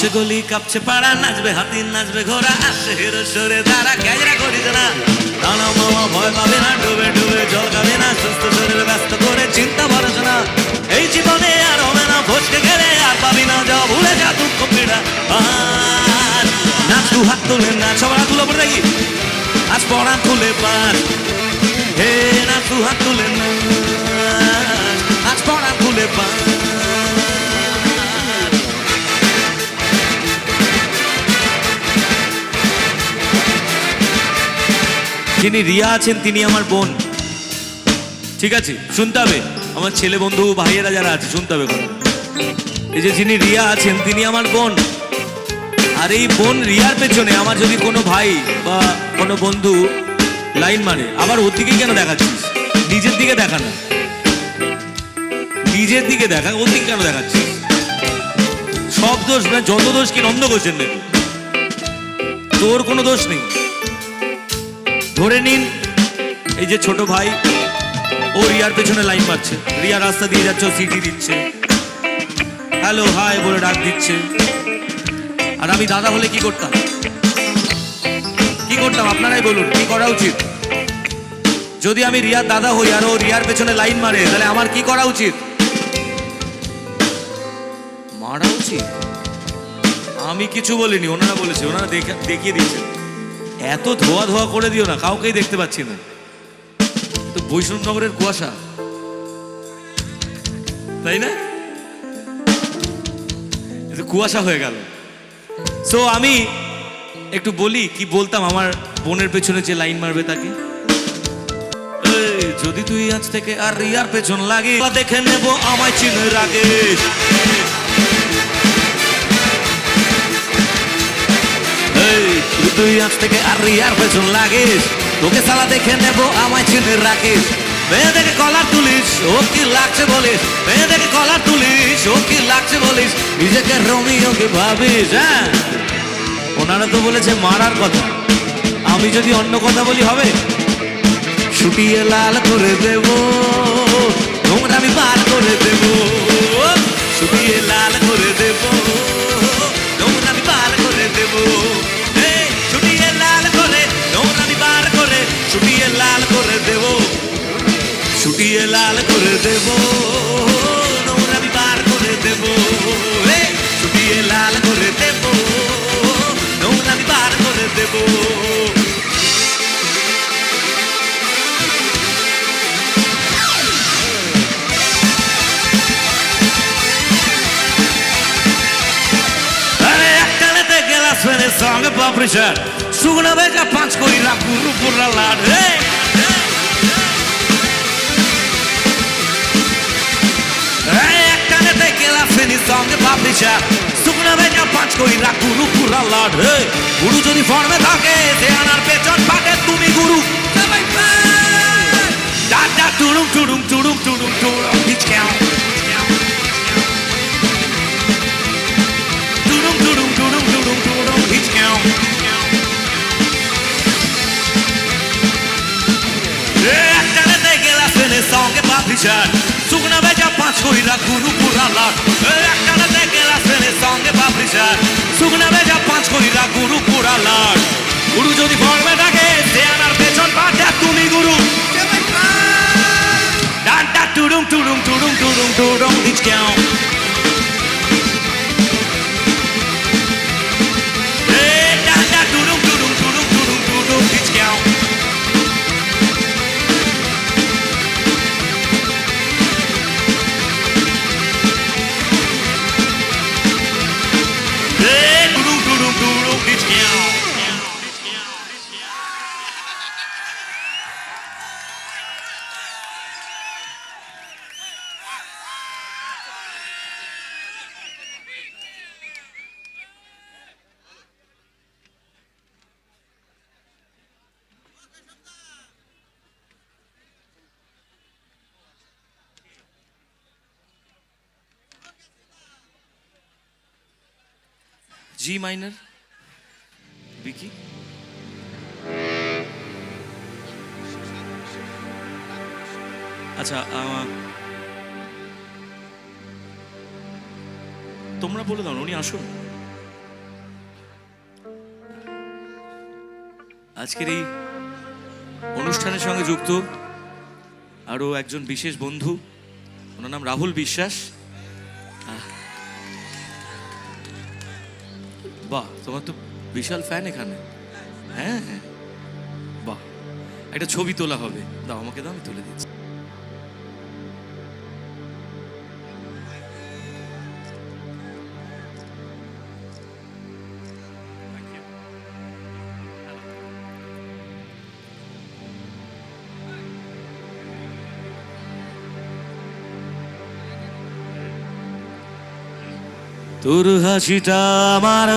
কাঁপছে গলি, কাঁপছে পাড়া, নাচবে হাতি, নাচবে ঘোড়া, আসছে হিরো সরে তারা ক্যাজরা করিস না। নানা মামা, ভয় পাবে না, ডুবে ডুবে জল খাবে না, সুস্থ শরীর ব্যস্ত করে চিন্তা ভরস না। এই জীবনে আর হবে না ফসকে গেলে আর পাবি না যা ভুলে যা দুঃখ, পীড়া নাচ হাত তুলে না সবার তুলে পড়ে দেখি। আজ পড়া খুলে পার। হে, নাচ দু হাত তুলে না আজ পড়া খুলে পার। যিনি রিয়া আছেন, তিনি আমার বোন। ঠিক আছে, শুনতে হবে। আমার ছেলে বন্ধু, ভাইয়েরা যারা আছে, শুনতে হবে। এই যে যিনি রিয়া আছেন, তিনি আমার বোন। আর এই বোন রিয়ার পেছনে আমার যদি কোনো ভাই বা কোনো বন্ধু লাইন মারে, আবার ওর দিকেই কেন দেখাচ্ছিস? নিজের দিকে দেখা না। নিজের দিকে দেখা, ওর দিকে কেন দেখাচ্ছিস? সব দোষ না, যত দোষ কি নন্দ নেই। তোর কোনো দোষ নেই। ধরে নিন, এই যে ছোট ভাই, ও রিয়ার পেছনে লাইন মারছে। রিয়া রাস্তা দিয়ে যাচ্ছে সিটি দিচ্ছে। হ্যালো হাই বলে ডাক দিচ্ছে। আর আমি দাদা হলে কি করতাম? কি করতাম? আপনারাই বলুন, কি করা উচিত? যদি আমি রিয়ার দাদা হই আর ও রিয়ার পেছনে লাইন মারে, তাহলে আমার কি করা উচিত? মারা উচিত? আমি কিছু বলিনি, ওনারা বলেছে, ওনারা দেখে- দেখিয়ে দিয়েছে এত ধোয়া ধোয়া করে দিও না, কাউকেই দেখতে পাচ্ছি না। তো বৈষ্ণবনগরের কুয়াশা। তাই না? কুয়াশা হয়ে গেল। সো আমি একটু বলি কি বলতাম আমার বোনের পেছনে যে লাইন মারবে তাকে? যদি তুই আজ থেকে আর রিয়ার পেছন লাগে দেখে নেব আমায় চিনে রাগিস তুই আজ থেকে আর রিয়ার পেছন লাগিস। তোকে সালা দেখে নেব, আমায় চিনে রাখিস। মেয়ে দেখে কলার তুলিস, ও কি লাগছে বলিস? মেয়ে দেখে কলার তুলিস, ও কি লাগছে বলিস? নিজেকে রোমিওকে ভাবিস হ্যাঁ? ওনারা তো বলেছে মারার কথা। আমি যদি অন্য কথা বলি হবে? শুটিয়ে লাল করে দেব। তোমরা আমি বার করে দেব। শুটিয়ে লাল করে দেব। রে বাপরে স্যার। সুগুনা বেজা পাঁচ করি রাখু রূপুরা লাড রে সঙ্গে, বাপরি স্যার। সুগুনা বেজা পাঁচ করি রাখু রূপুরা লাড রে গুরু যদি ফর্মে থাকে, সে আনার পেছন পাটে তুমি গুরু। টাটা টুড়ুম টুড়ুম টুড়ুম ভিশান শুকনা বেজা পাঁচ হইরা গুরু পুরা লাট একটানা দেখে রাস্তানের সঙ্গে পাবলিশার শুকনা বেজা পাঁচ হইরা গুরু পুরা লাট। গুরু যদি ফর্মে থাকে সে আনার পেছন পাটা তুমি গুরু। ডান্টা টুডুম টুডুম টুডুম টুডুম টুডুম দিচ্ছ কেউ। জি মাইনার বিকি আচ্ছা তোমরা বলে দাও উনি আসুন। আজকের এই অনুষ্ঠানের সঙ্গে যুক্ত আরও একজন বিশেষ বন্ধু, ওনার নাম রাহুল বিশ্বাস। বাহ, তোমার তো বিশাল ফ্যান এখানে। হ্যাঁ হ্যাঁ। বাহ, একটা ছবি তোলা হবে। দাও, আমাকে দাও, আমি তুলে দিচ্ছি। তোর হাসিটা আমার